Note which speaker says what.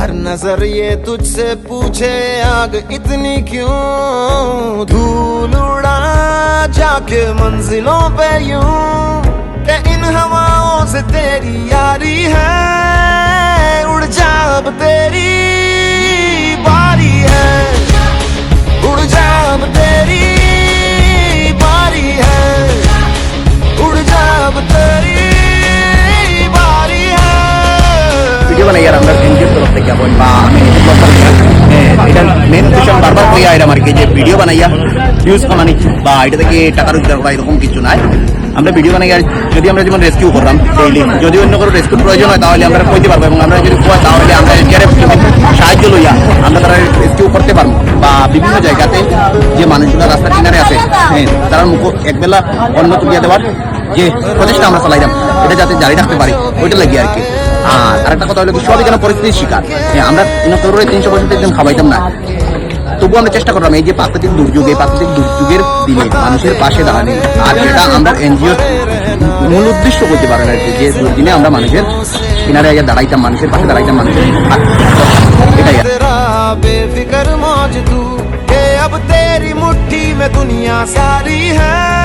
Speaker 1: हर नज़र ये तुझसे पूछे, आग इतनी क्यों? धूल उड़ा जाके मंजिलों पे यूँ के इन हवाओं से तेरी यारी है। उड़ जा अब तेरी बारी है। उड़ तेरी बारी है। उड़ तेरी बारी है।
Speaker 2: अंदर আমরা এনজিওর তরফ থেকে বল বা আমি নিজে ব্লগ বানাই এটার উদ্দেশ্য বারবার করি আইলাম আর কি যে ভিডিও বানাইয়া ভিউজ কমানি বা এটা থেকে টাকা রোজগার করা এরকম কিছু নাই। আমরা ভিডিও বানাই যদি আমরা যেমন রেস্কিউ করলাম ডেইলি যদি অন্য কোনো রেস্কিউ প্রয়োজন হয়, তাহলে আমরা কইতে পারব এবং আমরা যদি কোয়া, তাহলে আমরা সাহায্য লইয়া আমরা তারা রেস্কিউ করতে পারব। বা বিভিন্ন জায়গাতে যে মানুষগুলো রাস্তার কিনারে আছে হ্যাঁ তারা মুখ একবেলা অন্য তুলিয়া দেওয়ার যে প্রচেষ্টা আমরা চালাইলাম এটা যাতে জারি রাখতে পারি ওইটা লাগে আর কি আর আরেকটা কথা হলো কি সবই কেন পরিস্থিতির শিকার হ্যাঁ, আমরা ইনকরে তিনশো বছর একদিন খাওয়াইতাম না তবু আমরা চেষ্টা করলাম এই যে প্রাকৃতিক দুর্যোগ এই প্রাকৃতিক দুর্যোগের দিনে মানুষের পাশে দাঁড়ানি আর এটা আমরা এনজিও মূল উদ্দেশ্য করতে পারেন আর কি যে দুর্দিনে আমরা মানুষের কিনারে আগে দাঁড়াইতাম মানুষের পাশে দাঁড়াইতাম মানুষের হাত- এটাই আর কি।
Speaker 1: तेरा बेफिक्र मौज तू के अब तेरी मुट्ठी में दुनिया सारी है उड़ जा अब तेरी